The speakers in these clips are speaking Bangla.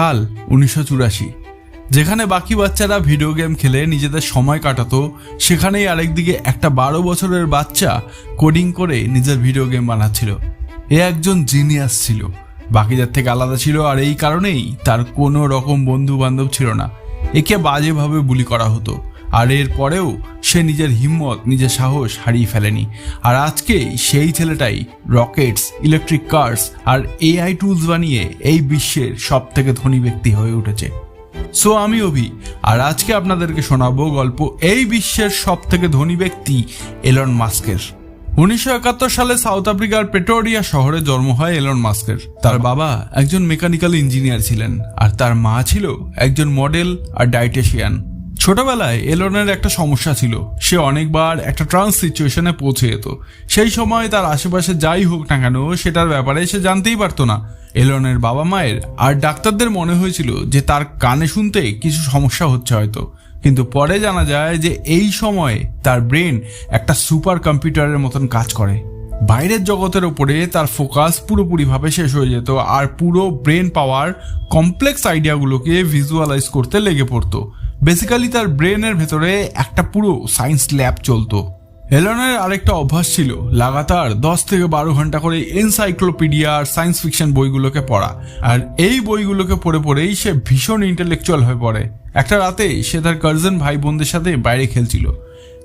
সাল উনিশশো চুরাশি। যেখানে বাকি বাচ্চারা ভিডিও গেম খেলে নিজেদের সময় কাটাতো, সেখানেই আরেকদিকে একটা বারো বছরের বাচ্চা কোডিং করে নিজের ভিডিও গেম বানাচ্ছিল। এ একজন জিনিয়াস ছিল। বাকিদের থেকে আলাদা ছিল আর এই কারণেই তার কোনো রকম বন্ধু বান্ধব ছিল না। একে বাজেভাবে বুলি করা হতো। আর এর পরেও সে নিজের হিম্মত, নিজের সাহস হারিয়ে ফেলেনি। আর আজকে সেই ছেলেটাই রকেটস, ইলেকট্রিক কার্স আর এআই টুলস বানিয়ে এই বিশ্বের সব থেকে ধনী ব্যক্তি হয়ে উঠেছে। সো আমি অভি, আর আজকে আপনাদেরকে শোনাবো গল্প এই বিশ্বের সব থেকে ধনী ব্যক্তি এলন মাস্কের। উনিশশো একাত্তর সালে সাউথ আফ্রিকার পেটোরিয়া শহরে জন্ম হয় এলন মাস্কের। তার বাবা একজন মেকানিক্যাল ইঞ্জিনিয়ার ছিলেন আর তার মা ছিল একজন মডেল আর ডাইটেশিয়ান। ছোটবেলায় এলনের একটা সমস্যা ছিল। সে অনেকবার একটা ট্রান্স সিচুয়েশনে পৌঁছে যেত। সেই সময় তার আশেপাশে যাই হোক না কেন, সেটার ব্যাপারে সে জানতেই পারতো না। এলনের বাবা মায়ের আর ডাক্তারদের মনে হয়েছিল যে তার কানে শুনতে কিছু সমস্যা হচ্ছে হয়তো। কিন্তু পরে জানা যায় যে এই সময়ে তার ব্রেন একটা সুপার কম্পিউটারের মতন কাজ করে। বাইরের জগতের ওপরে তার ফোকাস পুরোপুরিভাবে শেষ হয়ে যেত আর পুরো ব্রেন পাওয়ার কমপ্লেক্স আইডিয়াগুলোকে ভিজুয়ালাইজ করতে লেগে পড়তো। বেসিক্যালি তার ব্রেনের ভেতরে একটা পুরো সায়েন্স ল্যাব চলতো। এলনের আরেকটা অভ্যাস ছিল, লাগাতার দশ থেকে বারো ঘণ্টা করে এনসাইক্লোপিডিয়া আর সায়েন্স ফিকশন বইগুলোকে পড়া। আর এই বইগুলোকে পড়ে পড়েই সে ভীষণ ইন্টেলেকচুয়াল হয়ে পড়ে। একটা রাতে সে তার কার্জন ভাই বোনদের সাথে বাইরে খেলছিল।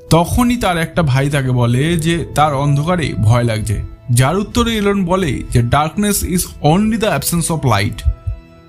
তখনই তার একটা ভাই তাকে বলে যে, তার অন্ধকারে ভয় লাগছে। যার উত্তরে এলন বলে যে darkness is only the absence of light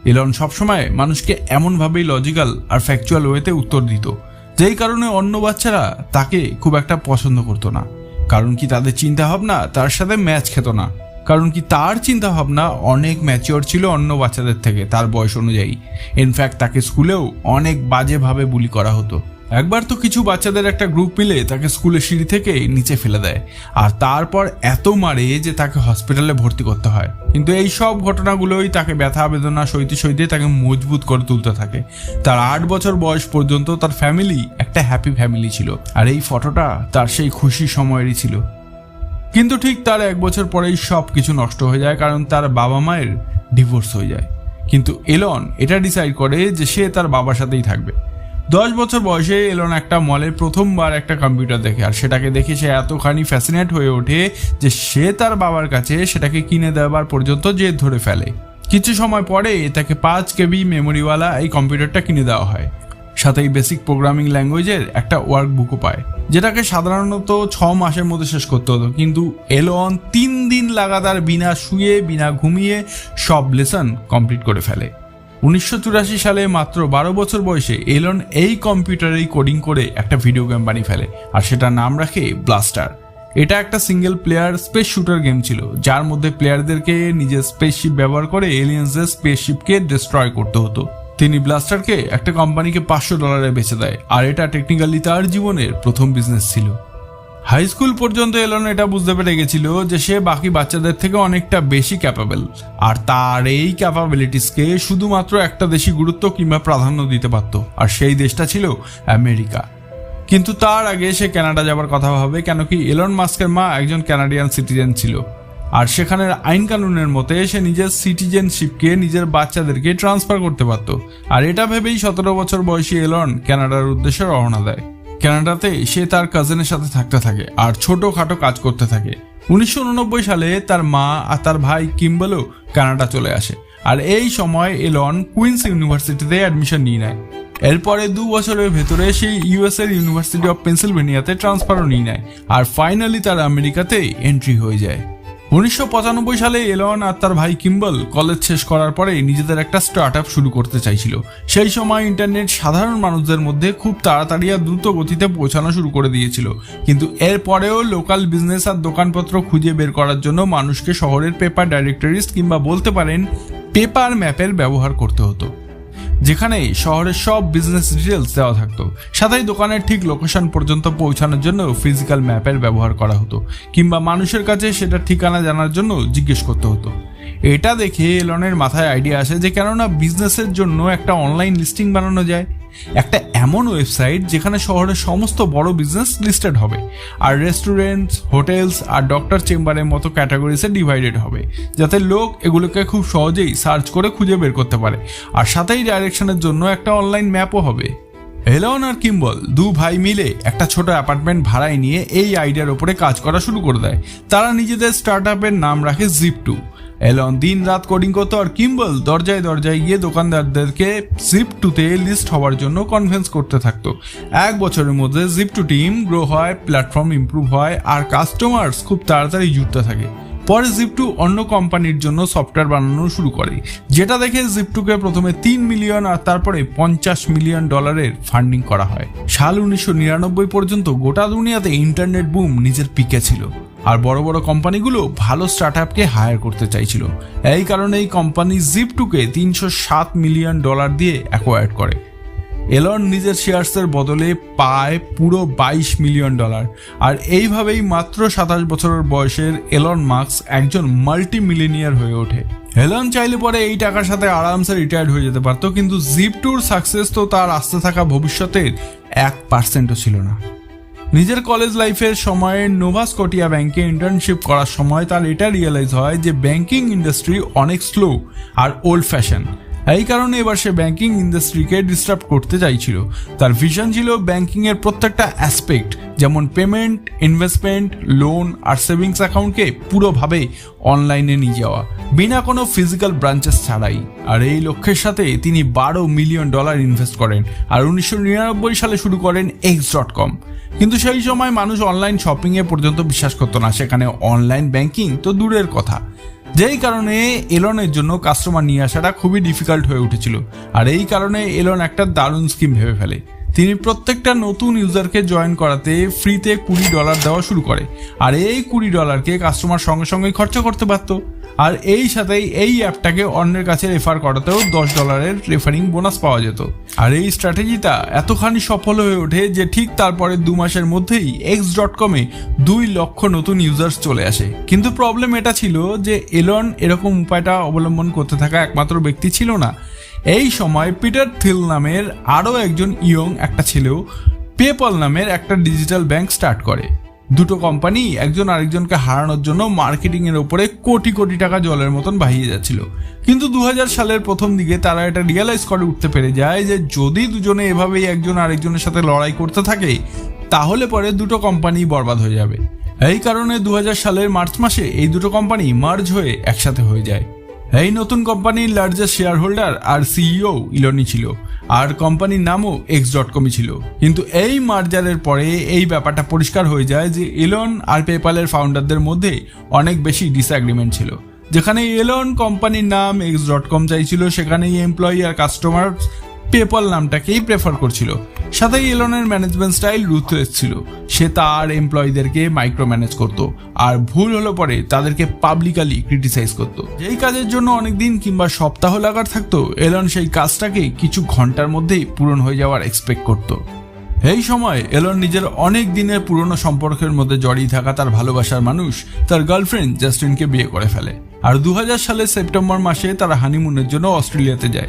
Elon সবসময় মানুষকে এমনভাবেই লজিক্যাল আর ফ্যাকচুয়াল ওয়েতে উত্তর দিত। যেই কারণে অন্য বাচ্চারা তাকে খুব একটা পছন্দ করতো না। কারণ কি তাদের চিন্তা ভাবনা তার সাথে ম্যাচ খেত না। কারণ কি তার চিন্তা ভাবনা অনেক ম্যাচিওর ছিল অন্য বাচ্চাদের থেকে, তার বয়স অনুযায়ী। ইনফ্যাক্ট তাকে স্কুলেও অনেক বাজেভাবে বুলি করা হতো। একবার তো কিছু বাচ্চাদের একটা গ্রুপ মিলে তাকে স্কুলের সিঁড়ি থেকে নিচে ফেলে দেয়। আর তারপর এত মারে যে তাকে হসপিটালে ভর্তি করতে হয়। কিন্তু এই সব ঘটনাগুলোই তাকে ব্যথা, বেদনা, সইতে সইতে তাকে মজবুত করে তুলতে থাকে। তার আট বছর বয়স পর্যন্ত তার ফ্যামিলি একটা হ্যাপি ফ্যামিলি ছিল। আর এই ফটোটা তার সেই খুশি সময়েরই ছিল। কিন্তু ঠিক তার এক বছর পরেই সব কিছু নষ্ট হয়ে যায়, কারণ তার বাবা মায়ের ডিভোর্স হয়ে যায়। কিন্তু এলন এটা ডিসাইড করে যে সে তার বাবার সাথেই থাকবে। দশ বছর বয়সে এলন একটা মলে প্রথমবার একটা কম্পিউটার দেখে, আর সেটাকে দেখে সে এতখানি ফ্যাসিনেট হয়ে ওঠে যে সে তার বাবার কাছে সেটাকে কিনে দেওয়ার পর্যন্ত জেদ ধরে ফেলে। কিছু সময় পরে তাকে পাঁচ কেবি মেমোরিওয়ালা এই কম্পিউটারটা কিনে দেওয়া হয়। সাথে এই বেসিক প্রোগ্রামিং ল্যাঙ্গুয়েজের একটা ওয়ার্ক বুকও পায়, যেটাকে সাধারণত ছ মাসের মধ্যে শেষ করতে হতো। কিন্তু এলন তিন দিন লাগাতার বিনা শুয়ে, বিনা ঘুমিয়ে সব লেসন কমপ্লিট করে ফেলে। উনিশশো চুরাশি সালে মাত্র বারো বছর বয়সে এলন এই কম্পিউটারেই কোডিং করে একটা ভিডিও গেম বানিয়ে ফেলে, আর সেটার নাম রাখে ব্লাস্টার। এটা একটা single player space shooter game ছিল, যার মধ্যে প্লেয়ারদেরকে নিজের স্পেসশিপ ব্যবহার করে এলিয়েন্সের স্পেসশিপকে ডিস্ট্রয় করতে হতো। তিনি ব্লাস্টারকে একটা কোম্পানিকে পাঁচশো ডলারে বেচে দেয়, আর এটা টেকনিক্যালি তার জীবনের প্রথম বিজনেস ছিল। হাই স্কুল পর্যন্ত এলন এটা বুঝতে পেরে গেছিল যে সে বাকি বাচ্চাদের থেকে অনেকটা বেশি ক্যাপাবেল আর তার এই ক্যাপাবিলিটিসকে শুধুমাত্র একটা দেশি গুরুত্ব কিংবা প্রাধান্য দিতে পারত, আর সেই দেশটা ছিল আমেরিকা। কিন্তু তার আগে সে কানাডা যাবার কথা ভাবে কেন কি এলন মাস্কের মা একজন কানাডিয়ান সিটিজেন ছিল। আর সেখানের আইন কানুনের মতে সে নিজের সিটিজেনশিপকে নিজের বাচ্চাদেরকে ট্রান্সফার করতে পারত। আর এটা ভেবেই সতেরো বছর বয়সী এলন কানাডার উদ্দেশ্যে রওনা দেয়। কানাডাতে সে তার কাজিনের সাথে থাকতে থাকে আর ছোটখাটো কাজ করতে থাকে। উনিশশো উননব্বই সালে তার মা আর তার ভাই কিম্বলও কানাডা চলে আসে আর এই সময় এলন কুইন্স ইউনিভার্সিটিতে অ্যাডমিশন নিয়ে নেয়। এরপরে দু বছরের ভেতরে সেই ইউএস এর ইউনিভার্সিটি অফ পেন্সিলভেনিয়াতে ট্রান্সফারও নিয়ে নেয় আর ফাইনালি তার আমেরিকাতে এন্ট্রি হয়ে যায়। উনিশশো পঁচানব্বই সালে এলন আর তার ভাই কিম্বল কলেজ শেষ করার পরে নিজেদের একটা স্টার্ট শুরু করতে চাইছিল। সেই সময় ইন্টারনেট সাধারণ মানুষদের মধ্যে খুব তাড়াতাড়ি আর দ্রুত গতিতে পৌঁছানো শুরু করে দিয়েছিল। কিন্তু এরপরেও লোকাল বিজনেস আর দোকানপত্র খুঁজে বের করার জন্য মানুষকে শহরের পেপার ডাইরেক্টরিস কিংবা বলতে পারেন পেপার ম্যাপের ব্যবহার করতে হতো। যেখানে শহরের সব বিজনেস ডিটেলস দেওয়া থাকতো। সাথে দোকানের ঠিক লোকেশন পর্যন্ত পৌঁছানোর জন্য ফিজিক্যাল ম্যাপের ব্যবহার করা হতো, কিংবা মানুষের কাছে সেটা ঠিকানা জানার জন্য জিজ্ঞেস করতে হতো। এটা দেখে এলনের মাথায় আইডিয়া আসে যে কেননা বিজনেসের জন্য একটা অনলাইন লিস্টিং বানানো যায়। একটা এমন ওয়েবসাইট যেখানে শহরের সমস্ত বড় বিজনেস লিস্টেড হবে। আর রেস্টুরেন্টস হোটেলস আর ডক্টর চেম্বারের মতো ক্যাটাগরিসে ডিভাইডেড হবে, যাতে লোক এগুলোকে খুব সহজেই সার্চ করে খুঁজে বের করতে পারে। আর সাথেই ডাইরেকশনের জন্য একটা অনলাইন ম্যাপও হবে। এলন আর কিম্বল দু ভাই মিলে একটা ছোট অ্যাপার্টমেন্ট ভাড়ায় নিয়ে এই আইডিয়ার ওপরে কাজ করা শুরু করে দেয়। তারা নিজেদের স্টার্ট নাম রাখে জিপ টু এলন, দিন রাত কোডিং করতো আর কিম্বল দরজায় দরজায় গিয়ে দোকানদারদেরকে জিপ টুতে লিস্ট হওয়ার জন্য কনভেন্স করতে থাকতো। এক বছরের মধ্যে জিপ টু টিম গ্রো হয় প্ল্যাটফর্ম ইমপ্রুভ হয় আর কাস্টমার্স খুব তাড়াতাড়ি জুড়তে থাকে। পরে জিপটু অন্য কোম্পানির জন্য সফটওয়্যার বানানো শুরু করে। যেটা দেখে জিপটুকে প্রথমে তিন মিলিয়ন আর তারপরে পঞ্চাশ মিলিয়ন ডলারের ফান্ডিং করা হয়। সাল উনিশশো নিরানব্বই পর্যন্ত গোটা দুনিয়াতে ইন্টারনেট বুম নিজের পিকে ছিল। আর বড় বড় কোম্পানিগুলো ভালো স্টার্ট আপকে হায়ার করতে চাইছিল। এই কারণে এই কোম্পানি জিপটুকে তিনশো সাত মিলিয়ন ডলার দিয়ে অ্যাকোয়ার্ড করে। এলন নিজের শেয়ার্সের বদলে পায় পুরো বাইশ মিলিয়ন ডলার। আর এইভাবেই মাত্র সাতাশ বছরের বয়সের এলন মার্কস একজন মাল্টি মিলিনিয়ার হয়ে ওঠে। এলন চাইলে পরে এই টাকার সাথে আরামসে রিটায়ার্ড হয়ে যেতে পারতো, কিন্তু জিপ টুর সাকসেস তো তার আসতে থাকা ভবিষ্যতের এক পার্সেন্টও ছিল না। নিজের কলেজ লাইফের সময়ে নোভা স্কটিয়া ব্যাংকে ইন্টার্নশিপ করার সময় তার এটা রিয়েলাইজ হয় যে ব্যাংকিং ইন্ডাস্ট্রি অনেক স্লো আর ওল্ড ফ্যাশন এই কারণে এবার সে ব্যাংকিং ইন্ডাস্ট্রিকে ডিস্টার্ব করতে চাইছিল। তার ভিশন ছিল ব্যাংকিং এর প্রত্যেকটা অ্যাসপেক্ট যেমন পেমেন্ট ইনভেস্টমেন্ট লোন আর সেভিংস অ্যাকাউন্টকে পুরোভাবে অনলাইনে নিয়ে যাওয়া, বিনা কোনো ফিজিক্যাল ব্রাঞ্চেস ছাড়াই। আর এই লক্ষ্যের সাথে তিনি বারো মিলিয়ন ডলার ইনভেস্ট করেন। আর উনিশশো নিরানব্বই সালে শুরু করেন এক্স ডট কম কিন্তু সেই সময় মানুষ অনলাইন শপিংয়ে পর্যন্ত বিশ্বাস করতো না। সেখানে অনলাইন ব্যাংকিং তো দূরের কথা। যেই কারণে এলনের জন্য কাস্টমার নিয়ে আসাটা খুবই ডিফিকাল্ট হয়ে উঠেছিল। আর এই কারণে এলন একটা দারুণ স্কিম ভেবে ফেলে। তিনি প্রত্যেকটা নতুন ইউজারকে জয়েন করাতে ফ্রিতে কুড়ি ডলার দেওয়া শুরু করে। আর এই কুড়ি ডলারকে কাস্টমার সঙ্গে সঙ্গে খরচা করতে পারত। আর এই সাথেই এই অ্যাপটাকে অন্যের কাছে রেফার করাতেও দশ ডলারের রেফারিং বোনাস পাওয়া যেত। আর এই স্ট্র্যাটেজিটা এতখানি সফল হয়ে ওঠে যে ঠিক তারপরে দু মাসের মধ্যেই এক্স ডট কমে দুই লক্ষ নতুন ইউজার্স চলে আসে। কিন্তু প্রবলেম এটা ছিল যে এলন এরকম উপায়টা অবলম্বন করতে থাকা একমাত্র ব্যক্তি ছিল না। এই সময় পিটার থিল নামের আরও একজন ইয়ং একটা ছেলেও পেপল নামের একটা ডিজিটাল ব্যাংক স্টার্ট করে। দুটো কোম্পানি একজন আরেকজনকে হারানোর জন্য মার্কেটিং এর উপরে কোটি কোটি টাকা জলের মতন বাহিয়ে যাচ্ছিল। কিন্তু দু হাজার সালের প্রথম দিকে তারা এটা রিয়েলাইজ করে উঠতে পেরে যায় যে যদি দুজনে এভাবেই একজন আরেকজনের সাথে লড়াই করতে থাকে, তাহলে পরে দুটো কোম্পানি বরবাদ হয়ে যাবে। এই কারণে দু হাজার সালের মার্চ মাসে এই দুটো কোম্পানি মার্জ হয়ে একসাথে হয়ে যায়। এই নতুন কোম্পানির লার্জেস্ট শেয়ার হোল্ডার আর সিইও ইলনি ছিল। আর কোম্পানির নামও এক্স ডট কমই ছিল। কিন্তু এই মার্জারের পরে এই ব্যাপারটা পরিষ্কার হয়ে যায় যে এলন আর পেপালের ফাউন্ডারদের মধ্যে অনেক বেশি ডিসঅ্যাগ্রিমেন্ট ছিল। যেখানে এলন কোম্পানির নাম এক্স ডট কম চাইছিল, সেখানেই এমপ্লয়ি আর কাস্টমার পেপল নামটাকেই প্রেফার করছিল। সাথে এলনের ম্যানেজমেন্ট স্টাইল রুথলেস ছিল। সে তার এমপ্লয়ীদেরকে মাইক্রো ম্যানেজ করতো, আর ভুল হলো পরে তাদেরকে পাবলিকালি ক্রিটিসাইজ করতো। যেই কাজের জন্য অনেকদিন কিংবা সপ্তাহ লাগার থাকতো এলন সেই কাজটাকে কিছু ঘণ্টার মধ্যেই পূরণ হয়ে যাওয়ার এক্সপেক্ট করতো। এই সময় এলন নিজের অনেক দিনের পুরনো সম্পর্কের মধ্যে জড়িয়ে থাকা তার ভালোবাসার মানুষ, তার গার্লফ্রেন্ড জাস্টিনকে বিয়ে করে ফেলে। আর দু সালের সেপ্টেম্বর মাসে তারা হানিমুনের জন্য অস্ট্রেলিয়াতে যায়।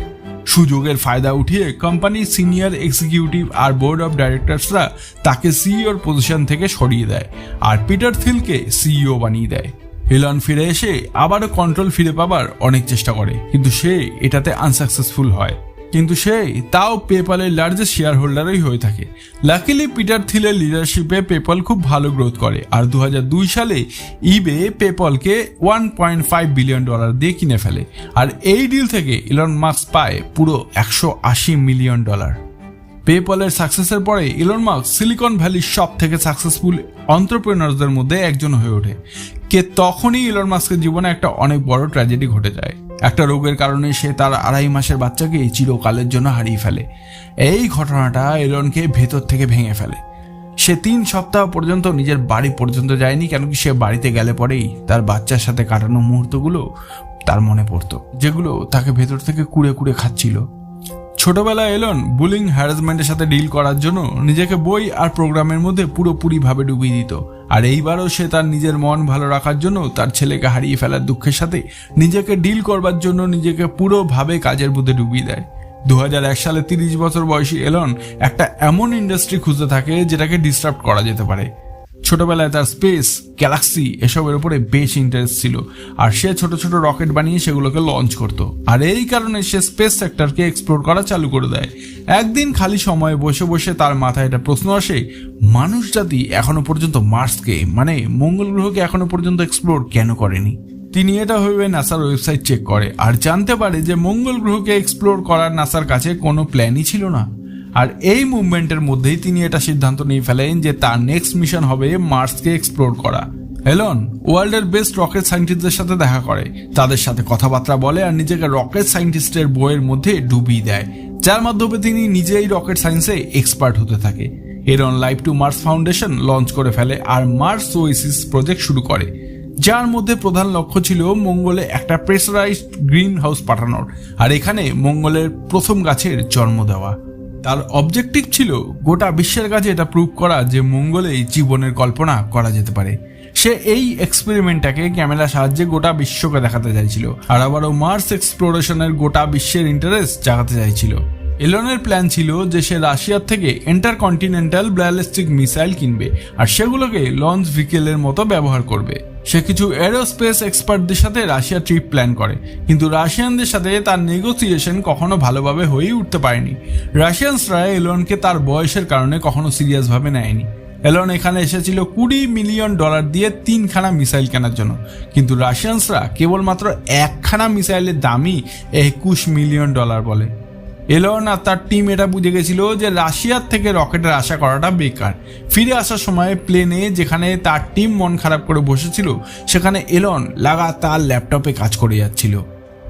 সুযোগের ফায়দা উঠিয়ে কোম্পানির সিনিয়র এক্সিকিউটিভ আর বোর্ড অফ ডাইরেক্টরসরা তাকে সিইওর পজিশন থেকে সরিয়ে দেয় আর পিটার থিলকে সিইও বানিয়ে দেয়। এলন ফিরে এসে আবারও কন্ট্রোল ফিরে পাবার অনেক চেষ্টা করে, কিন্তু সে এটাতে আনসাকসেসফুল হয়। কিন্তু সে তাও পেপালের লার্জেস্ট শেয়ার হোল্ডারই হয়ে থাকে। লাকিলি পিটার থিলের লিডারশিপে পেপল খুব ভালো গ্রোথ করে। আর দু হাজার দুই সালে eBay পেপলকে one point five billion dollar দিয়ে কিনে ফেলে। আর এই ডিল থেকে ইলন মার্কস পায় পুরো একশো আশি মিলিয়ন ডলার পেপলের সাকসেসের পরে ইলন মার্ক সিলিকন ভ্যালির সব থেকে সাকসেসফুল অন্টারপ্রেনার্সদের মধ্যে একজন হয়ে ওঠে। কে তখনই ইলন মাস্কের জীবনে একটা অনেক বড় ট্র্যাজেডি ঘটে যায়। একটা রোগের কারণে সে তার আড়াই মাসের বাচ্চাকে চিরকালের জন্য হারিয়ে ফেলে। এই ঘটনাটা এলনকে ভেতর থেকে ভেঙে ফেলে। সে তিন সপ্তাহ পর্যন্ত নিজের বাড়ি পর্যন্ত যায়নি কেন কি সে বাড়িতে গেলে পরেই তার বাচ্চার সাথে কাটানো মুহূর্তগুলো তার মনে পড়তো, যেগুলো তাকে ভেতর থেকে কুড়ে কুড়ে খাচ্ছিল। ছোটবেলায় এলন বুলিং হ্যারাসমেন্টের সাথে ডিল করার জন্য নিজেকে বই আর প্রোগ্রামের মধ্যে পুরোপুরিভাবে ডুবিয়ে দিত। আর এইবারও সে তার নিজের মন ভালো রাখার জন্য তার ছেলেকে হারিয়ে ফেলার দুঃখের সাথে নিজেকে ডিল করবার জন্য নিজেকে পুরোভাবে কাজের মধ্যে ডুবিয়ে দেয়। দু হাজার এক সালে তিরিশ বছর বয়সী এলন একটা এমন ইন্ডাস্ট্রি খুঁজতে থাকে যেটাকে ডিস্টার্ব করা যেতে পারে। ছোটবেলায় তার স্পেস, গ্যালাক্সি এসবের উপরে বেশ ইন্টারেস্ট ছিল। আর সে ছোট ছোট রকেট বানিয়ে সেগুলোকে লঞ্চ করত। আর এই কারণে সে স্পেস সেক্টরকে এক্সপ্লোর করা চালু করে দেয়। একদিন খালি সময়ে বসে বসে তার মাথায় একটা প্রশ্ন আসে, মানুষ জাতি এখনও পর্যন্ত মার্সকে মানে মঙ্গল গ্রহকে এখনও পর্যন্ত এক্সপ্লোর কেন করেনি? তিনি এটা ভেবে নাসার ওয়েবসাইট চেক করে, আর জানতে পারে যে মঙ্গল গ্রহকে এক্সপ্লোর করার নাসার কাছে কোনো প্ল্যানই ছিল না। আর এই মুভমেন্টের মধ্যেই তিনি এটা সিদ্ধান্ত নিয়ে ফেলেন যে তার নেক্সট মিশন হবে মার্সকে এক্সপ্লোর করা। এলন ওয়ার্ল্ডের বেস্ট রকেট সায়েন্টিস্টদের সাথে দেখা করে। তাদের সাথে কথাবার্তা বলে আর নিজেকে রকেট সায়েন্টিস্টের বইয়ের মধ্যে ডুবিয়ে দেয়। যার মাধ্যমে তিনি নিজেই রকেট সায়েন্সে এক্সপার্ট হতে থাকে। Elon life to Mars foundation launch করে ফেলে আর মার্স ওয়েসিস প্রজেক্ট শুরু করে। যার মধ্যে প্রধান লক্ষ্য ছিল মঙ্গলে একটা প্রেসারাইজড গ্রিন হাউস পাঠানোর। আর এখানে মঙ্গলের প্রথম গাছের জন্ম দেওয়া। তার অবজেক্টিভ ছিল গোটা বিশ্বের কাছে এটা প্রুভ করা যে মঙ্গলেই জীবনের কল্পনা করা যেতে পারে। সে এই এক্সপেরিমেন্টটাকে ক্যামেরার সাহায্যে গোটা বিশ্বকে দেখাতে চাইছিল আর আবারও মার্স এক্সপ্লোরেশনের গোটা বিশ্বের ইন্টারেস্ট জাগাতে চাইছিল। এলনের প্ল্যান ছিল যে সে রাশিয়ার থেকে এন্টারকন্টিনেন্টাল ব্যালিস্টিক মিসাইল কিনবে আর সেগুলোকে লঞ্চ ভিকেলের মতো ব্যবহার করবে। সে কিছু এরোস্পেস এক্সপার্টদের সাথে রাশিয়া ট্রিপ প্ল্যান করে। কিন্তু রাশিয়ানদের সাথে তার নেগোসিয়েশন কখনো ভালোভাবে হয়েই উঠতে পারেনি। রাশিয়ানসরা এলনকে তার বয়সের কারণে কখনো সিরিয়াসভাবে নেয়নি। এলন এখানে এসেছিল কুড়ি মিলিয়ন ডলার দিয়ে তিনখানা মিসাইল কেনার জন্য। কিন্তু রাশিয়ানসরা কেবলমাত্র একখানা মিসাইলের দামই একুশ মিলিয়ন ডলার বলে। এলন আর তার টিম এটা বুঝে গেছিল যে রাশিয়ার থেকে রকেটের আশা করাটা বেকার। ফিরে আসার সময় প্লেনে যেখানে তার টিম মন খারাপ করে বসেছিল, সেখানে এলন লাগাতার ল্যাপটপে কাজ করে যাচ্ছিল।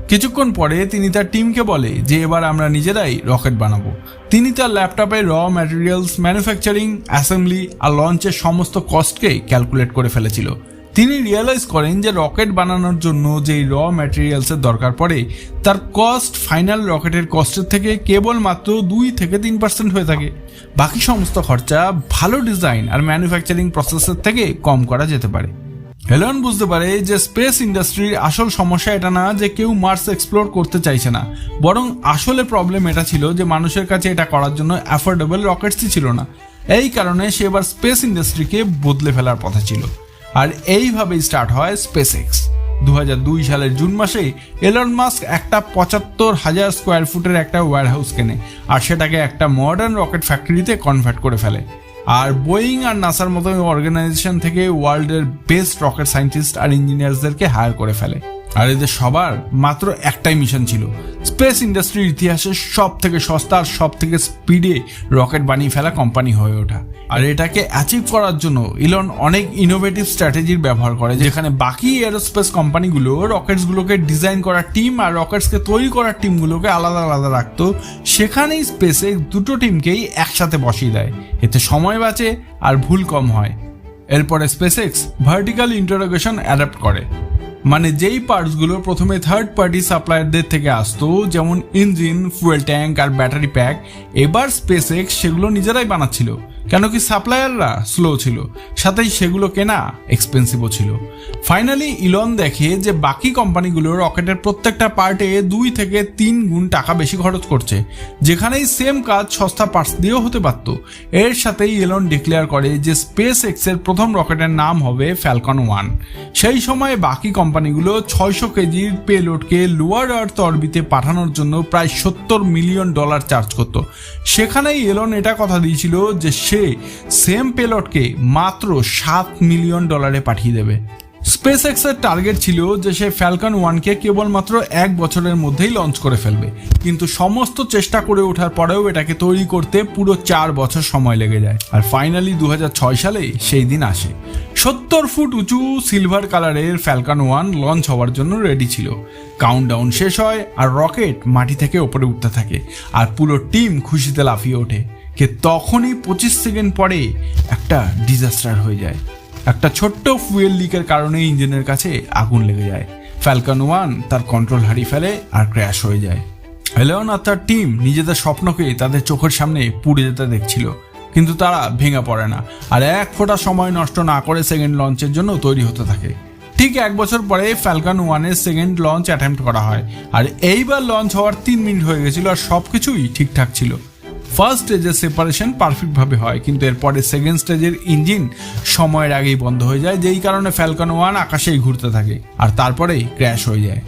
কিছুক্ষণ পরে তিনি তার টিমকে বলে যে, এবার আমরা নিজেরাই রকেট বানাবো। তিনি তার ল্যাপটপে র ম্যাটেরিয়ালস ম্যানুফ্যাকচারিং অ্যাসেম্বলি আর লঞ্চের সমস্ত কস্টকে ক্যালকুলেট করে ফেলেছিল। তিনি রিয়েলাইজ করেন যে রকেট বানানোর জন্য যেই র ম্যাটেরিয়ালসের দরকার পড়ে, তার কস্ট ফাইনাল রকেটের কস্টের থেকে কেবলমাত্র দুই থেকে তিন পার্সেন্ট হয়ে থাকে। বাকি সমস্ত খরচা ভালো ডিজাইন আর ম্যানুফ্যাকচারিং প্রসেসের থেকে কম করা যেতে পারে। হেলন বুঝতে পারে যে স্পেস ইন্ডাস্ট্রির আসল সমস্যা এটা না যে কেউ মার্স এক্সপ্লোর করতে চাইছে না। বরং আসলে প্রবলেম এটা ছিল যে মানুষের কাছে এটা করার জন্য অ্যাফোর্ডেবল রকেটসই ছিল না। এই কারণে সে এবার স্পেস ইন্ডাস্ট্রিকে বদলে ফেলার কথা ছিল। আর এইভাবেই স্টার্ট হয় স্পেস এক্স দু সালের জুন মাসে এলন মাস্ক একটা পঁচাত্তর হাজার স্কোয়ার ফুটের একটা ওয়্যারহাউস কেনে আর সেটাকে একটা মডার্ন রকেট ফ্যাক্টরিতে কনভার্ট করে ফেলে। আর বোয়িং আর নাসার মতো অর্গানাইজেশন থেকে ওয়ার্ল্ডের বেস্ট রকেট সায়েন্টিস্ট আর ইঞ্জিনিয়ার্সদেরকে হায়ার করে ফেলে। আর এদের সবার মাত্র একটাই মিশন ছিল। স্পেস ইন্ডাস্ট্রির ইতিহাসে সব থেকে সস্তা আর সব থেকে স্পিডে রকেট বানিয়ে ফেলা কোম্পানি হয়ে ওঠা। আর এটাকে অ্যাচিভ করার জন্য ইলন অনেক ইনোভেটিভ স্ট্র্যাটেজির ব্যবহার করে, যেখানে বাকি এরোস্পেস কোম্পানিগুলো রকেটসগুলোকে ডিজাইন করার টিম আর রকেটসকে তৈরি করার টিমগুলোকে আলাদা আলাদা রাখতো। সেখানেই স্পেসে দুটো টিমকেই একসাথে বসিয়ে দেয়। এতে সময় বাঁচে আর ভুল কম হয়। এরপরে স্পেসএক্স ভার্টিক্যাল ইন্টারোগেশন অ্যাডাপ্ট করে। মানে যেই পার্টসগুলো প্রথমে থার্ড পার্টি সাপ্লায়ারদের থেকে আসতো, যেমন ইঞ্জিন ফুয়েল ট্যাঙ্ক আর ব্যাটারি প্যাক এবার স্পেসএক্স সেগুলো নিজেরাই বানাচ্ছিল। কেন কি সাপ্লায়াররা স্লো ছিল, সাথেই সেগুলো কেনা এক্সপেন্সিভও ছিল। ফাইনালি ইলন দেখে যে বাকি কোম্পানিগুলো রকেটের প্রত্যেকটা পার্টে দুই থেকে তিন গুণ টাকা বেশি খরচ করছে, যেখানেই সেম কাজ সস্তা পার্টস দিয়েও হতে পারত। এর সাথেই ইলন ডিক্লেয়ার করে যে স্পেস এক্সের প্রথম রকেটের নাম হবে ফ্যালকন ওয়ান সেই সময় বাকি কোম্পানিগুলো ছয়শো কেজির পেলোডকে লোয়ার আর্থ অরবিতে পাঠানোর জন্য প্রায় সত্তর মিলিয়ন ডলার চার্জ করত। সেখানেই এলন এটা কথা দিয়েছিল যে সে সেম পেলটকে মাত্র সাত মিলিয়ন ডলারে পাঠিয়ে দেবে। স্পেস এক্সের টার্গেট ছিল যে সে ফ্যালকন ওয়ানকে কেবলমাত্র এক বছরের মধ্যেই লঞ্চ করে ফেলবে। কিন্তু সমস্ত চেষ্টা করে ওঠার পরেও এটাকে তৈরি করতে পুরো চার বছর সময় লেগে যায়। আর ফাইনালি দু সালে সেই দিন আসে। সত্তর ফুট উঁচু সিলভার কালারের ফ্যালকন ওয়ান লঞ্চ হওয়ার জন্য রেডি ছিল। কাউন্টডাউন শেষ হয় আর রকেট মাটি থেকে ওপরে উঠতে থাকে। আর পুরো টিম খুশিতে লাফিয়ে ওঠে। কে তখনই পঁচিশ সেকেন্ড পরে একটা ডিজাস্টার হয়ে যায়। একটা ছোট্ট ফুয়েল লিকের কারণে ইঞ্জিনের কাছে আগুন লেগে যায়। ফ্যালকন ওয়ান তার কন্ট্রোল হারিয়ে ফেলে আর ক্র্যাশ হয়ে যায়। হেলেন আর তার টিম নিজেদের স্বপ্নকে তাদের চোখের সামনে পুড়ে যেতে দেখছিল, কিন্তু তারা ভেঙে পড়ে না আর এক ফোঁটা সময় নষ্ট না করে সেকেন্ড লঞ্চের জন্য তৈরি হতে থাকে। ঠিক এক বছর পরে ফ্যালকন ওয়ানের সেকেন্ড লঞ্চ অ্যাটেম্প্ট করা হয়, আর এইবার লঞ্চ হওয়ার তিন মিনিট হয়ে গেছিল আর সব কিছুই ঠিকঠাক ছিল। ফার্স্ট স্টেজের সেপারেশন পারফেক্টভাবে হয়। কিন্তু এরপরে সেকেন্ড স্টেজের ইঞ্জিন সময়ের আগেই বন্ধ হয়ে যায়, যেই কারণে ফ্যালকন ওয়ান আকাশেই ঘুরতে থাকে আর তারপরেই ক্র্যাশ হয়ে যায়।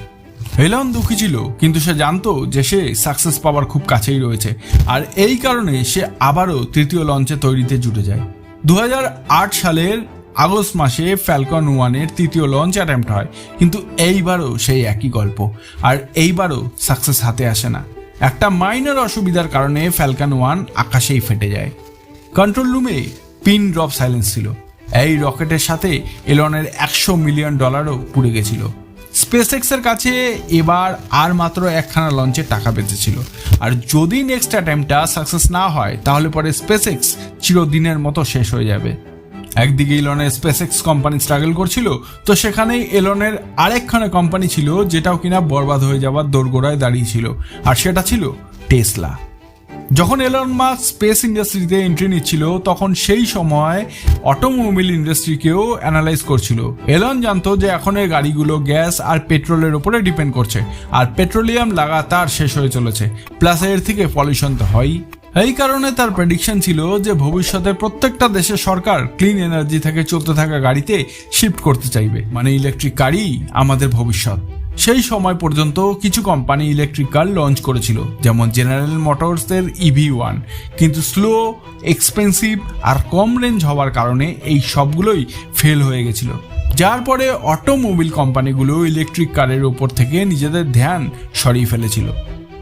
হেলন দুঃখী ছিল, কিন্তু সে জানতো যে সে সাকসেস পাওয়ার খুব কাছেই রয়েছে আর এই কারণে সে আবারও তৃতীয় লঞ্চে তৈরিতে জুটে যায়। দু হাজার আট সালের আগস্ট মাসে ফ্যালকন ওয়ানের তৃতীয় লঞ্চ অ্যাটেম্প্ট হয়, কিন্তু এইবারও সেই একই গল্প আর এইবারও সাকসেস হাতে আসে না। একটা মাইনর অসুবিধার কারণে ফ্যালকান ওয়ান আকাশেই ফেটে যায়। কন্ট্রোল রুমে পিন ড্রপ সাইলেন্স ছিল। এই রকেটের সাথে এলনের একশো মিলিয়ন ডলারও পুড়ে গেছিল। স্পেস এক্সের কাছে এবার আর মাত্র একখানা লঞ্চের টাকা বেঁচেছিল। আর যদি নেক্সট অ্যাটেম্পটা সাকসেস না হয়, তাহলে পরে স্পেস এক্স চিরদিনের মতো শেষ হয়ে যাবে। একদিকে ইলনের স্পেস এক্স কোম্পানি স্ট্রাগল করছিল, তো সেখানেই এলনের আরেকখানা কোম্পানি ছিল যেটাও কিনা বরবাদ হয়ে যাওয়ার দোরগোড়ায় দাঁড়িয়েছিল, আর সেটা ছিল টেসলা যখন এলন মাস্ক স্পেস ইন্ডাস্ট্রিতে এন্ট্রি নিচ্ছিল, তখন সেই সময় অটোমোবাইল ইন্ডাস্ট্রিকেও অ্যানালাইজ করছিল। এলন জানতো যে এখন এখনের গাড়িগুলো গ্যাস আর পেট্রোলের উপরে ডিপেন্ড করছে, আর পেট্রোলিয়াম লাগাতার শেষ হয়ে চলেছে প্লাস এর থেকে পলিউশন তো হয়ই। এই কারণে তার প্রেডিকশন ছিল যে ভবিষ্যতে প্রত্যেকটা দেশের সরকার ক্লিন এনার্জি থেকে চলতে থাকা গাড়িতে শিফট করতে চাইবে। মানে ইলেকট্রিক গাড়ি আমাদের ভবিষ্যৎ। সেই সময় পর্যন্ত কিছু কোম্পানি ইলেকট্রিক কার লঞ্চ করেছিল, যেমন জেনারেল মোটরসের ইভি ওয়ান কিন্তু স্লো এক্সপেন্সিভ আর কম রেঞ্জ হওয়ার কারণে এই সবগুলোই ফেল হয়ে গেছিল। যার পরে অটোমোবিল কোম্পানিগুলো ইলেকট্রিক কারের ওপর থেকে নিজেদের ধ্যান সরিয়ে ফেলেছিল।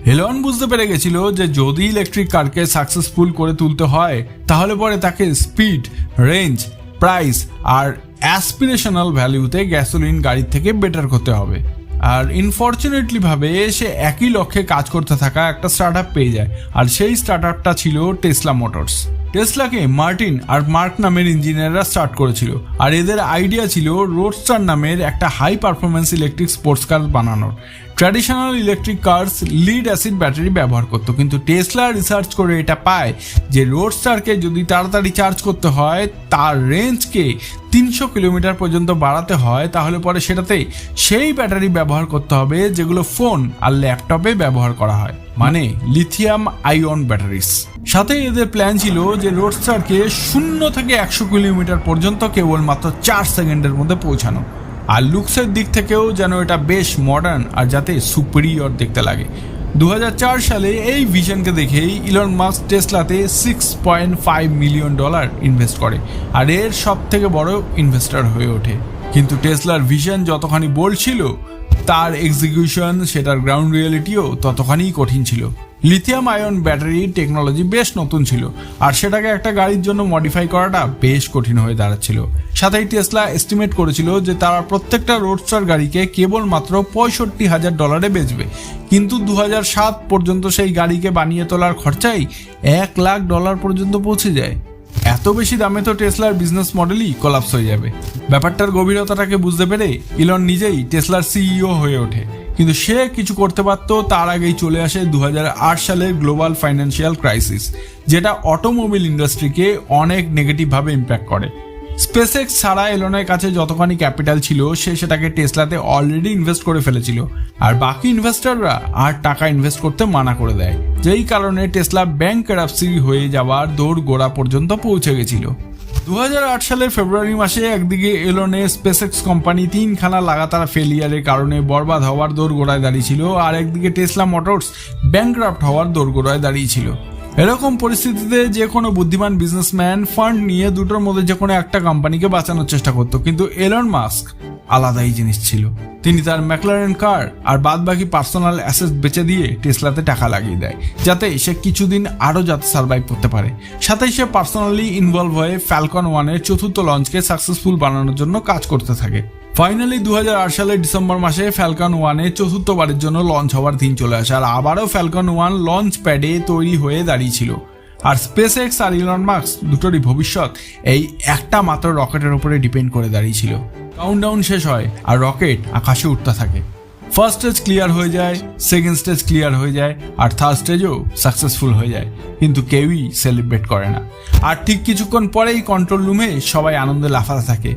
হেলন বুঝতে পেরে গেছিল যে যদি ইলেকট্রিক কারকে সাকসেসফুল করে তুলতে হয়, তাহলে পরে তাকে স্পিড রেঞ্জ প্রাইস আর অ্যাসপিরেশনাল ভ্যালিউতে গ্যাসোলিন গাড়ির থেকে বেটার করতে হবে। আর ইনফর্চুনেটলি ভাবে সে একই লক্ষ্যে কাজ করতে থাকা একটা স্টার্ট আপ পেয়ে যায়। আর সেই স্টার্ট আপটা ছিল টেসলা মোটরস টেসলাকে মার্টিন আর মার্ক নামের ইঞ্জিনিয়াররা স্টার্ট করেছিল। আর এদের আইডিয়া ছিল রোডস্টার নামের একটা high performance electric sports car বানানোর। Traditional electric cars lead acid battery ব্যবহার করতো। কিন্তু টেসলা রিসার্চ করে এটা পায় যে রোডস্টারকে যদি তাড়াতাড়ি চার্জ করতে হয়, তার রেঞ্জকে তিনশো কিলোমিটার পর্যন্ত বাড়াতে হয়, তাহলে পরে সেটাতে সেই ব্যাটারি ব্যবহার করতে হবে যেগুলো ফোন আর ল্যাপটপে ব্যবহার করা হয় মানে লিথিয়াম আইয়ন ব্যাটারিস। সাথে এদের প্ল্যান ছিল যে রোডস্টারকে শূন্য থেকে একশো কিলোমিটার পর্যন্ত কেবলমাত্র চার সেকেন্ডের মধ্যে পৌঁছানো। আর লুকসের দিক থেকেও যেন এটা বেশ মডার্ন আর যাতে সুপিরিয়র দেখতে লাগে। দু হাজার চার সালে এই ভিশনকে দেখেই Elon Musk টেসলাতে six point five million dollar invest করে, আর এর সব থেকে বড় ইনভেস্টার হয়ে ওঠে। কিন্তু টেসলার ভিশন যতখানি বোল্ড ছিল, তার এক্সিকিউশন সেটার গ্রাউন্ড রিয়েলিটিও ততখানিই কঠিন ছিল। লিথিয়াম আয়ন ব্যাটারি টেকনোলজি বেশ নতুন ছিল, আর সেটাকে একটা গাড়ির জন্য মডিফাই করাটা বেশ কঠিন হয়ে দাঁড়াচ্ছিল। সাথেই টেসলা এস্টিমেট করেছিল যে তারা প্রত্যেকটা রোডস্টার গাড়িকে কেবলমাত্র পঁয়ষট্টি হাজার ডলারে বেচবে। কিন্তু দু সাত পর্যন্ত সেই গাড়িকে বানিয়ে তোলার খরচাই এক লাখ ডলার পর্যন্ত পৌঁছে যায়। এত বেশি দামে তো টেসলার বিজনেস মডেলই কলাপস হয়ে যাবে। ব্যাপারটার গভীরতাটাকে বুঝতে পেরে ইলন নিজেই টেসলার সিইও হয়ে ওঠে। কিন্তু সে কিছু করতে পারত, তার আগেই চলে আসে দু হাজার আট সালের গ্লোবাল ফাইন্যান্সিয়াল ক্রাইসিস, যেটা অটোমোবিল ইন্ডাস্ট্রিকে অনেক নেগেটিভভাবে ইম্প্যাক্ট করে। স্পেসএক্স ছাড়া এলনের কাছে যতখানি ক্যাপিটাল ছিল, সে সেটাকে টেসলাতে অলরেডি ইনভেস্ট করে ফেলেছিল। আর বাকি ইনভেস্টররা আর টাকা ইনভেস্ট করতে মানা করে দেয়। যেই কারণে টেসলা ব্যাংক ক্যারাপসি হয়ে যাওয়ার দৌড় গোড়া পর্যন্ত পৌঁছে গেছিল। দু হাজার আট সালের ফেব্রুয়ারি মাসে একদিকে এলনে স্পেসএক্স কোম্পানি তিনখানা লাগাতার ফেলিয়ারের কারণে বরবাদ হওয়ার দোরগোড়ায় দাঁড়িয়েছিল আর একদিকে টেসলা মোটরস ব্যাংক্রাফ্ট হওয়ার দোরগোড়ায় দাঁড়িয়েছিল এরকম পরিস্থিতিতে যে কোনো বুদ্ধিমান বিজনেসম্যান ফান্ড নিয়ে দুটোর মধ্যে যে কোনো একটা কোম্পানিকে বাঁচানোর চেষ্টা করতো। কিন্তু এলন মাস্ক আলাদাই জিনিস ছিল। তিনি তার ম্যাকলারেন কার আর বাদ বাকি পার্সোনাল অ্যাসেস বেচে দিয়ে টেসলাতে টাকা লাগিয়ে দেয়, যাতে সে কিছুদিন আরও যাতে সার্ভাইভ করতে পারে। সাথে সে পার্সোনালি ইনভলভ হয়ে ফ্যালকন ওয়ানের চতুর্থ লঞ্চকে সাকসেসফুল বানানোর জন্য কাজ করতে থাকে। ফাইনালি দু হাজার আট সালের ডিসেম্বর মাসে ফ্যালকন ওয়ানে চতুর্থবারের জন্য লঞ্চ হওয়ার দিন চলে আসে, আর আবারও ফ্যালকন ওয়ান লঞ্চ প্যাডে তৈরি হয়ে দাঁড়িয়েছিল। আর স্পেস এক্স আর ইলন মার্কস দুটোরই ভবিষ্যৎ এই একটা মাত্র রকেটের উপরে ডিপেন্ড করে দাঁড়িয়েছিল। কাউন্টডাউন শেষ হয়, আর রকেট আকাশে উঠতে থাকে। ফার্স্ট স্টেজ ক্লিয়ার হয়ে যায় সেকেন্ড স্টেজ ক্লিয়ার হয়ে যায়, আর থার্ড স্টেজও সাকসেসফুল হয়ে যায়। কিন্তু কেউই সেলিব্রেট করে না। আর ঠিক কিছুক্ষণ পরেই কন্ট্রোল রুমে সবাই আনন্দে লাফাতে থাকে।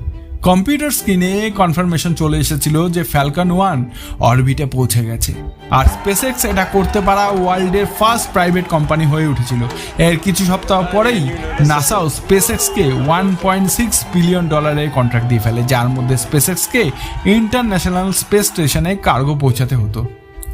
কম্পিউটার স্ক্রিনে কনফার্মেশন চলে এসেছিল যে ফ্যালকন ওয়ান অরবিটে পৌঁছে গেছে। আর স্পেসএক্স এটা করতে পারা ওয়ার্ল্ডের ফার্স্ট প্রাইভেট কোম্পানি হয়ে উঠেছিল। এর কিছু সপ্তাহ পরেই নাসাও স্পেসএক্সকে ওয়ান পয়েন্ট সিক্স বিলিয়ন ডলারের কন্ট্রাক্ট দিয়ে ফেলে, যার মধ্যে স্পেসএক্সকে ইন্টারন্যাশনাল স্পেস স্টেশনে কার্গো পৌঁছাতে হতো।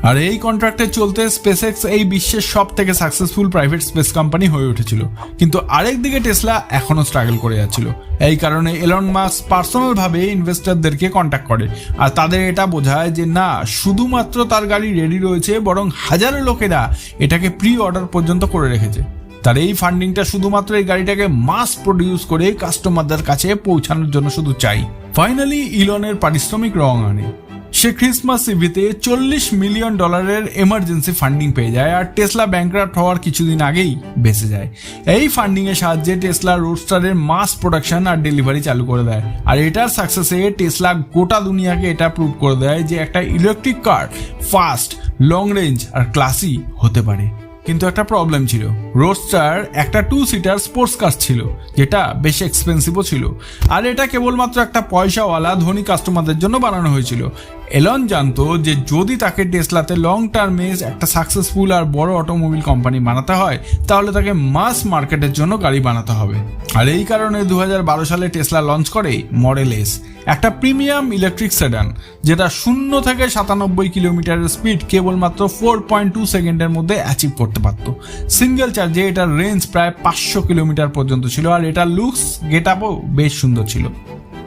আর এই কন্ট্রাক্টে চলতে স্পেসএক্স এই বিশ্বের সব থেকে সাকসেসফুল প্রাইভেট স্পেস কোম্পানি হয়ে উঠেছিল। কিন্তু আরেক দিকে টেসলা এখনও স্ট্রাগল করে যাচ্ছিল। এই কারণে এলন মাস পার্সোনালভাবে ইনভেস্টরদেরকে কন্ট্যাক্ট করে। আর তাদের এটা বোঝায় যে না, শুধুমাত্র তার গাড়ি রেডি রয়েছে, বরং হাজারো লোকেরা এটাকে প্রি অর্ডার পর্যন্ত করে রেখেছে। তার এই ফান্ডিংটা শুধুমাত্র এই গাড়িটাকে মাস প্রডিউস করে কাস্টমারদের কাছে পৌঁছানোর জন্য শুধু চাই। ফাইনালি ইলনের পারিশ্রমিক রং আনে। সে ক্রিসমাস ইভিতে চল্লিশ মিলিয়ন ডলারের এমার্জেন্সি ফান্ডিং পেয়ে যায় আর টেসলা ব্যাংক্রাফ্ট হওয়ার কিছুদিন আগেই বেঁচে যায়। এই ফান্ডিং এর সাহায্যে টেসলা রোডস্টারের মাস প্রোডাকশন আর ডেলিভারি চালু করে দেয়। আর এটার সাকসেসে টেসলা গোটা দুনিয়াকে এটা প্রুভ করে দেয় যে একটা electric car fast long range আর ক্লাসি হতে পারে। কিন্তু একটা প্রবলেম ছিল। রোডস্টার একটা টু সিটার স্পোর্টস কার ছিল, যেটা বেশ এক্সপেন্সিভও ছিল। আর এটা কেবলমাত্র একটা পয়সাওয়ালা ধনী কাস্টমারদের জন্য বানানো হয়েছিল। এলন জানতো যে যদি তাকে টেসলাতে লং টার্মে একটা সাকসেসফুল আর বড় অটোমোবিল কোম্পানি বানাতে হয়, তাহলে তাকে মাস মার্কেটের জন্য গাড়ি বানাতে হবে। আর এই কারণে দু হাজার বারো সালে টেসলা লঞ্চ করে মডেল এস একটা প্রিমিয়াম ইলেকট্রিক সেডান যেটা শূন্য থেকে সাতানব্বই কিলোমিটারের স্পিড কেবলমাত্র ফোর পয়েন্ট টু সেকেন্ডের মধ্যে অ্যাচিভ করতে পারতো। সিঙ্গেল চার্জে এটার রেঞ্জ প্রায় পাঁচশো কিলোমিটার পর্যন্ত ছিল, আর এটার লুকস গেট আপও বেশ সুন্দর ছিল।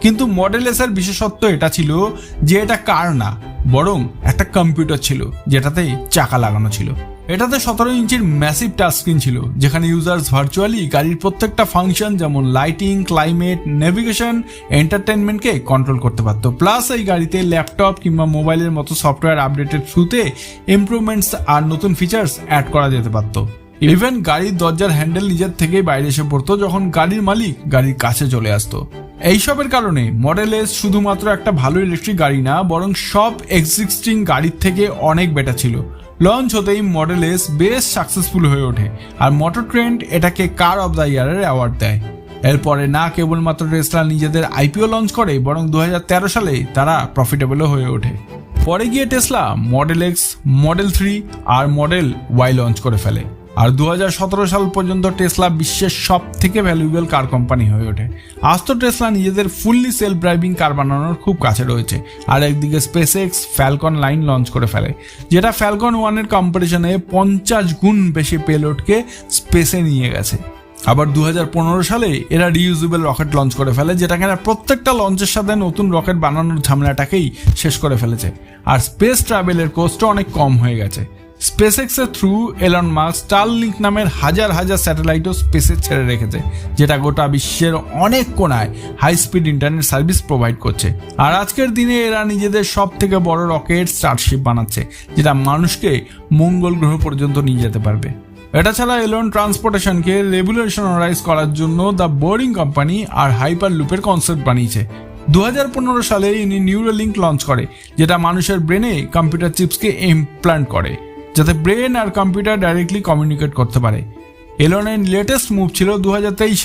কিন্তু মডেল এস এর বিশেষত্ব এটা ছিল যে এটা কার না, বরং একটা কম্পিউটার ছিল যেটাতে চাকা লাগানো ছিল। এটাতে সতেরো ইঞ্চির ম্যাসিভ টাচ স্ক্রিন ছিল, যেখানে ইউজার্স ভার্চুয়ালি গাড়ির প্রত্যেকটা ফাংশন যেমন লাইটিং ক্লাইমেট নেভিগেশন এন্টারটেনমেন্টকে কন্ট্রোল করতে পারতো। প্লাস এই গাড়িতে ল্যাপটপ কিংবা মোবাইলের মতো সফটওয়্যার আপডেটের থ্রুতে ইমপ্রুভমেন্টস আর নতুন ফিচার্স অ্যাড করা যেতে পারতো। ইভেন গাড়ির দরজার হ্যান্ডেল নিজের থেকেই বাইরে এসে পড়তো যখন গাড়ির মালিক গাড়ির কাছে চলে আসতো। এইসবের কারণে মডেল এস শুধুমাত্র একটা ভালো ইলেকট্রিক গাড়ি না, বরং সব এক্সিস্টিং গাড়ির থেকে অনেক বেটার ছিল। লঞ্চ হতেই মডেল এস বেশ সাকসেসফুল হয়ে ওঠে, আর মোটর ট্রেন্ড এটাকে কার অব দ্য ইয়ারের অ্যাওয়ার্ড দেয়। এরপরে না কেবলমাত্র টেসলা নিজেদের আইপিও লঞ্চ করে, বরং দু হাজার তেরো সালে তারা প্রফিটেবলও হয়ে ওঠে। পরে গিয়ে Tesla model X model three আর মডেল ওয়াই লঞ্চ করে ফেলে। আর দু হাজার সতেরো সাল পর্যন্ত টেসলা বিশ্বের সব থেকে ভ্যালুয়েবল কার কোম্পানি হয়ে ওঠে। আজ তো টেসলা নিজেদের ফুললি সেলফ ড্রাইভিং কার বানানোর খুব কাছে রয়েছে। আর একদিকে SpaceX Falcon nine launch করে ফেলে, যেটা ফ্যালকন ওয়ানের কম্পিটিশনে পঞ্চাশ গুণ বেশি পেলোডকে স্পেসে নিয়ে গেছে। আবার দু হাজার পনেরো সালে এরা রিইউজেবল রকেট লঞ্চ করে ফেলে যেটা কিনা প্রত্যেকটা লঞ্চের সাথে নতুন রকেট বানানোর ঝামেলাটাকেই শেষ করে ফেলেছে। আর স্পেস ট্রাভেলের কোস্টও অনেক কম হয়ে গেছে। স্পেসএক্সের থ্রু এলন মার্ক স্টারলিংক নামের হাজার হাজার স্যাটেলাইটও স্পেসে ছেড়ে রেখেছে, যেটা গোটা বিশ্বের অনেক কোনায় high speed internet service provide করছে। আর আজকের দিনে এরা নিজেদের সব থেকে বড় রকেট স্টারশিপ বানাচ্ছে, যেটা মানুষকে মঙ্গল গ্রহ পর্যন্ত নিয়ে যেতে পারবে। এটা ছাড়া এলন ট্রান্সপোর্টেশনকে রেগুলেশনারাইজ করার জন্য দ্য বোরিং কোম্পানি আর হাইপার লুপের কনসেপ্ট বানিয়েছে। দু হাজার পনেরো সালে ইনি নিউরোলিঙ্ক লঞ্চ করে, যেটা মানুষের ব্রেনে কম্পিউটার চিপসকে ইমপ্লান্ট করে। যাতে ব্রেন আর কম্পিউটার ডাইরেক্টলি কমিউনিকেট করতে পারে। এলনের লেটেস্ট মুভ ছিল দু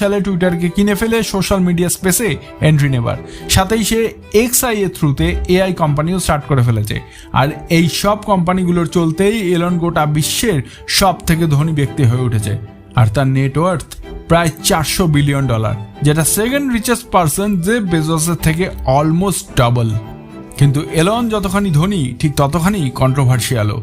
সালে টুইটারকে কিনে ফেলে সোশ্যাল মিডিয়া স্পেসে এন্ট্রি নেবার। সাথেই সে এক্সআই এর থ্রুতে এআই কোম্পানিও স্টার্ট করে ফেলেছে। আর এই সব কোম্পানিগুলোর চলতেই এলন গোটা বিশ্বের সব থেকে ধনী ব্যক্তি হয়ে উঠেছে। আর তার নেটওয়ার্থ প্রায় চারশো বিলিয়ন ডলার যেটা সেকেন্ড রিচেস্ট পার্সন যে বেজসের থেকে অলমোস্ট ডাবল কিন্তু এলন যতখানি ধনী, ঠিক ততখানি কন্ট্রোভার্সিয়ালও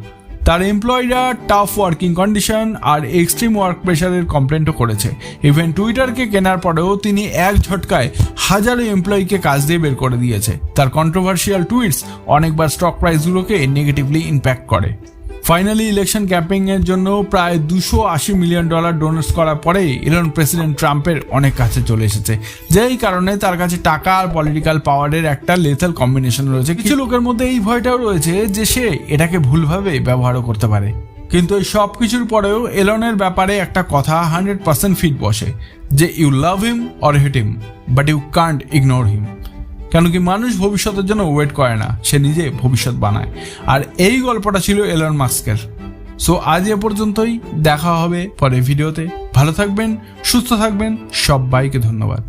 তার এমপ্লয়িরা টাফ ওয়ার্কিং কন্ডিশন আর এক্সট্রিম ওয়ার্ক প্রেশারের কমপ্লেন্টও করেছে। ইভেন টুইটারকে কেনার পরেও তিনি এক ঝটকায় হাজারো এমপ্লয়িকে কাজ দিয়ে বের করে দিয়েছে। তার কন্ট্রোভার্সিয়াল টুইটস অনেকবার স্টক প্রাইসগুলোকে নেগেটিভলি ইম্প্যাক্ট করে। ফাইনালি ইলেকশন ক্যাম্পেইন এর জন্য প্রায় দুশো আশি মিলিয়ন ডলার ডোনেট করার পরে ইলন প্রেসিডেন্ট ট্রাম্পের অনেক কাছে চলে এসেছে। যেই কারণে তার কাছে টাকা আর পলিটিক্যাল পাওয়ারের একটা লেথাল কম্বিনেশন রয়েছে। কিছু লোকের মধ্যে এই ভয়টাও রয়েছে যে সে এটাকে ভুলভাবে ব্যবহারও করতে পারে। কিন্তু এই সব কিছুর পরেও এলনের ব্যাপারে একটা কথা হান্ড্রেড পার্সেন্ট ফিট বসে যে you love him or hate him but you can't ignore him কেন কি মানুষ ভবিষ্যতের জন্য ওয়েট করে না, সে নিজে ভবিষ্যৎ বানায়। আর এই গল্পটা ছিল এলন মাস্কের সো আজ এ পর্যন্তই, দেখা হবে পরে ভিডিওতে ভালো থাকবেন, সুস্থ থাকবেন, সবাইকে ধন্যবাদ।